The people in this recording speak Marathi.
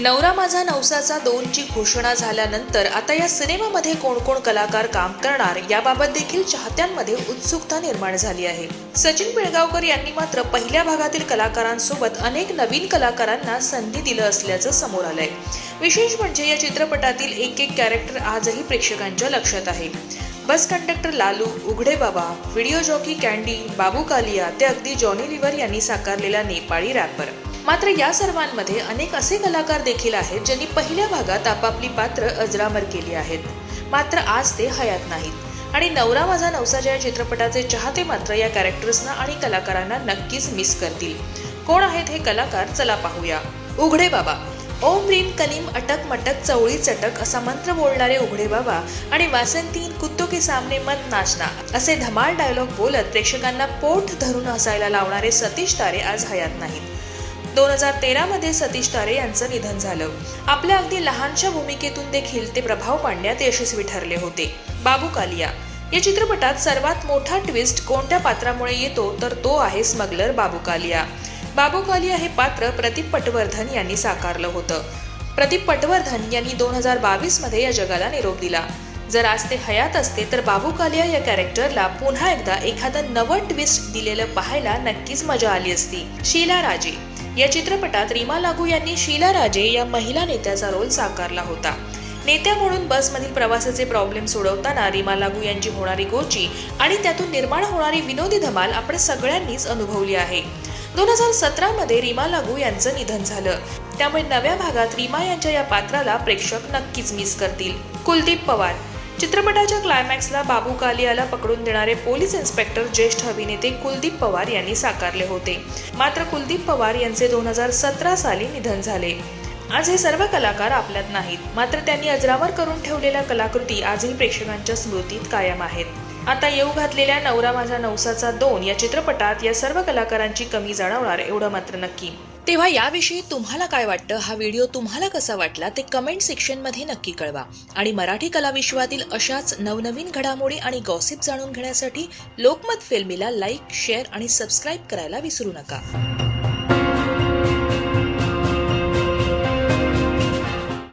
नवरा माझा नवसाचा दोनची घोषणा झाल्यानंतर आता या सिनेमामध्ये कोण कोण कलाकार काम करणार याबाबत देखील चाहत्यांमध्ये उत्सुकता निर्माण झाली आहे. सचिन पिळगावकर यांनी मात्र पहिल्या भागातील कलाकारांसोबत अनेक नवीन कलाकारांना संधी दिलं असल्याचं समोर आलंय. विशेष म्हणजे या चित्रपटातील एक एक कॅरेक्टर आजही प्रेक्षकांच्या लक्षात आहे. बस कंडक्टर लालू उघडे बाबा video jockey candy Babu Kalia ते अगदी जॉनी लिव्हर यांनी साकारलेला नेपाळी रॅपर मात्र या सर्वांमध्ये अनेक असे कलाकार देखील आहेत ज्यांनी पहिल्या भागात आपापली पात्र अजरामर केली आहेत. मात्र आज ते हयात नाहीत. आणि नवरा माझा नवसाच्या या चित्रपटाचे चाहते मात्र या कॅरेक्टर्सना आणि कलाकारांना नक्कीच मिस करतील. कोण आहेत हे कलाकार? चला पाहूया. उघडे बाबा. ओम रीम कलीम अटक मटक चवळी चटक असा मंत्र बोलणारे उघडे बाबा आणि वासंतीन कुत्तो के सामने मत नाचना असे धमाल डायलॉग बोलत प्रेक्षकांना पोट धरून हसायला लावणारे सतीश तारे आज हयात नाहीत. दोन हजार तेरामध्ये सतीश तारे यांचं निधन झालं. आपल्या अगदी लहानशा भूमिकेतून देखील ते प्रभाव पाडण्यात यशस्वी ठरले होते. बाबू कालिया. या चित्रपटात सर्वात मोठा ट्विस्ट कोणत्या पात्रामुळे येतो तर तो आहे स्मगलर बाबू कालिया. बाबू कालिया हे पात्र प्रदीप पटवर्धन यांनी साकारलं होतं. प्रदीप पटवर्धन यांनी दोन हजार बावीसमध्ये या जगाला निरोप दिला. जर आज ते हयात असते तर बाबू कालिया या कॅरेक्टरला पुन्हा एकदा एखादं नवं ट्विस्ट दिलेलं पाहायला नक्कीच मजा आली असती. शीला राजे. या चित्रपटात रीमा लागू यांनी शीला राजे या महिला नेत्याचा रोल साकारला होता. नेत्या म्हणून बसमधील प्रवासाचे प्रॉब्लेम सोडवताना रीमा लागू यांची होणारी गोची आणि त्यातून निर्माण होणारी विनोदी धमाल आपण सगळ्यांनीच अनुभवली आहे. दोन हजार सतरामध्ये रीमा लागू यांचं निधन झालं. त्यामुळे नव्या भागात रीमा यांच्या या पात्राला प्रेक्षक नक्कीच मिस करतील. कुलदीप पवार. चित्रपटाच्या क्लायमॅक्सला बाबू कालियाला पकडून देणारे पोलीस इन्स्पेक्टर ज्येष्ठ अभिनेते कुलदीप पवार यांनी साकारले होते. मात्र कुलदीप पवार यांचे दोन हजार सतरा साली निधन झाले. आज हे सर्व कलाकार आपल्यात नाहीत. मात्र त्यांनी अजरावर करून ठेवलेल्या कलाकृती आजही प्रेक्षकांच्या स्मृतीत कायम आहेत. आता येऊ घातलेल्या नवरा माझा नवसाचा दोन या चित्रपटात या सर्व कलाकारांची कमी जाणवणार एवढं मात्र नक्की. तेव्हा याविषयी तुम्हाला काय वाटतं? हा व्हिडिओ तुम्हाला कसा वाटला? ते कमेंट सेक्शनमध्ये नक्की कळवा. आणि मराठी कलाविश्वातील अशाच नवनवीन घडामोडी आणि गॉसिप जाणून घेण्यासाठी लोकमत फिल्मीला लाईक शेअर आणि सबस्क्राईब करायला विसरू नका.